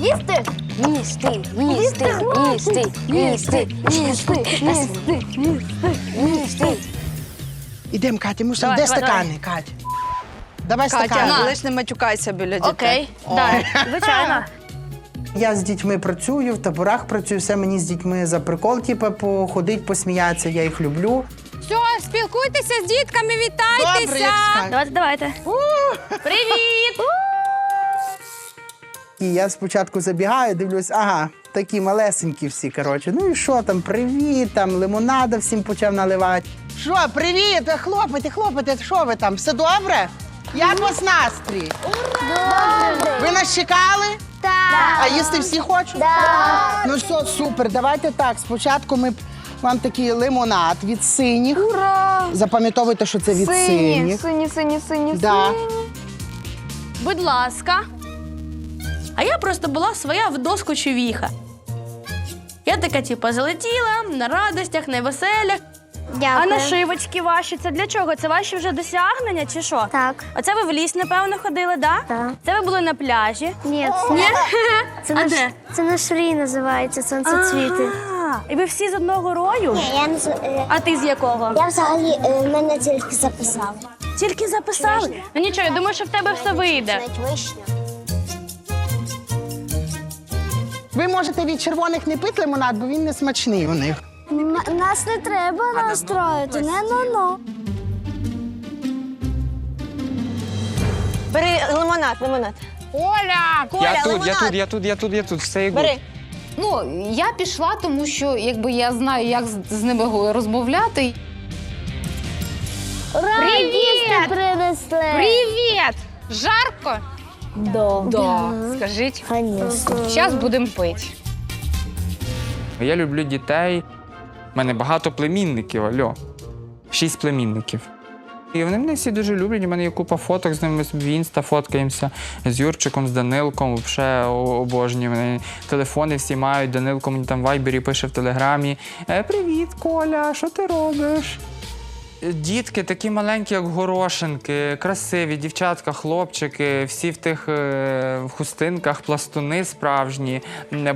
Їсти? Їсти, їсти, їсти, їсти, їсти, їсти, їсти. Ідемо, Катя, Давай, де стакани, Катя? Давай Катя, стакани. лиш не матюкайся біля дітей. Окей, так, звичайно. Я з дітьми працюю, в таборах працюю, все мені з дітьми за прикол, типу, походить, посміятися, я їх люблю. Все, спілкуйтеся з дітками, Добре, вітайтеся. як скажеш. Давайте, давайте. Привіт! І я спочатку забігаю, дивлюсь, ага, такі малесенькі всі, коротше. Ну і що там, привіт, там лимонада всім почав наливати. Що, привіт, хлопайте, хлопайте, що ви там? Все добре? Як у вас настрій? Ви нас чекали? Так. А їсти всі хочуть? Так. Ну що, супер, давайте так. Спочатку ми вам такий лимонад від синіх. Ура! Запам'ятовуйте, що це від синіх. сині, сині, сині, Да. сині. Будь ласка. А я просто була своя в доску човіха. Я така, типу, залетіла на радостях, на веселях. А Дякую. нашивочки ваші це для чого? Це ваші вже досягнення чи що? Так. Оце ви в ліс, напевно, ходили, да? Так. Це ви були на пляжі. Ні, Ні? це, А наш, де? це наш рій називається сонцецвіти. А, І ви всі з одного рою? Я не з- е, А ти з якого? я взагалі е, мене тільки записав. Тільки записали. Ну нічого, я думаю, що в тебе все вийде. Навіть вишня. Ви можете від червоних не пити лимонад, бо він не смачний у них. М- Нас не треба настроїти, не ну-ну. Бери лимонад, лимонад. Оля, Коля, я тут, лимонад. я тут, я тут, я тут, я тут, все є Бери. ну я пішла, тому що якби я знаю, як з, з ними розмовляти. Привіт! принесли. Привіт! Жарко? Да. Да. Скажіть, Конечно. зараз будемо пити. Я люблю дітей. У мене багато племінників, альо. Шість племінників. І вони мене всі дуже люблять. У мене є купа фоток з ними в інста фоткаємося з Юрчиком, з Данилком. Взагалі обожнюю. Вони телефони всі мають. Данилко мені там в вайбері пише в телеграмі: «Е, Привіт, Коля, що ти робиш? Дітки такі маленькі, як горошинки, красиві, дівчатка, хлопчики, всі в тих е, хустинках, пластуни справжні.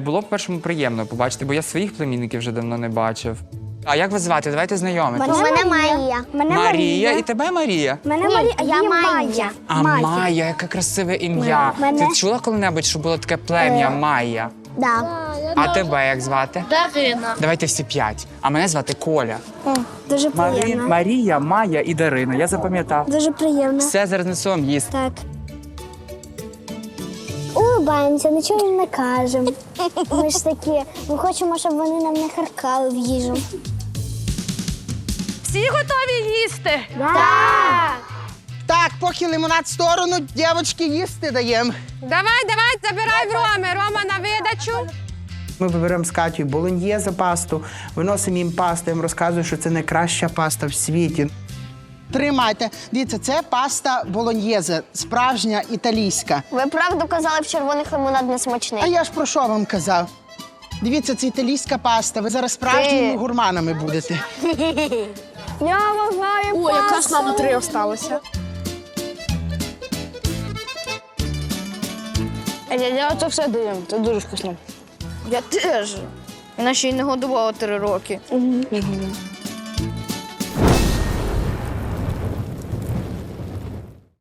Було б першому приємно побачити, бо я своїх племінників вже давно не бачив. А як вас звати? Давайте знайомитись. Мене Марія. Мене Марія, і тебе Марія. Мене Марія, я Майя. А Майя, яке красиве ім'я. Мене- Ти чула коли-небудь, що було таке плем'я Майя? Да. А тебе як звати? Дарина. Давайте всі п'ять. А мене звати Коля. Дуже Марі... приємно. Марія, Майя і Дарина. Я запам'ятав. Дуже приємно. Все зараз несу вам їсти. Так. Улибаємося, нічого їм не кажемо. Ми ж такі, ми хочемо, щоб вони нам не харкали в їжу. Всі готові їсти? Так, поки лимонад в сторону, дівчатки їсти даємо. Давай, давай, забирай в Роми. Рома на видачу. Ми виберемо з Катю болоньєза пасту, виносимо їм пасту, я їм розказую, що це найкраща паста в світі. Тримайте. Дивіться, це паста болоньєзе, справжня італійська. Ви правду казали, в червоних лимонад не смачний. А я ж про що вам казав? Дивіться, це італійська паста. Ви зараз справжніми гурманами будете. Я вважаю О, якраз нам три осталося. Я, я це все даю. Це дуже вкусно. Я теж. Вона ще й не годувала три роки.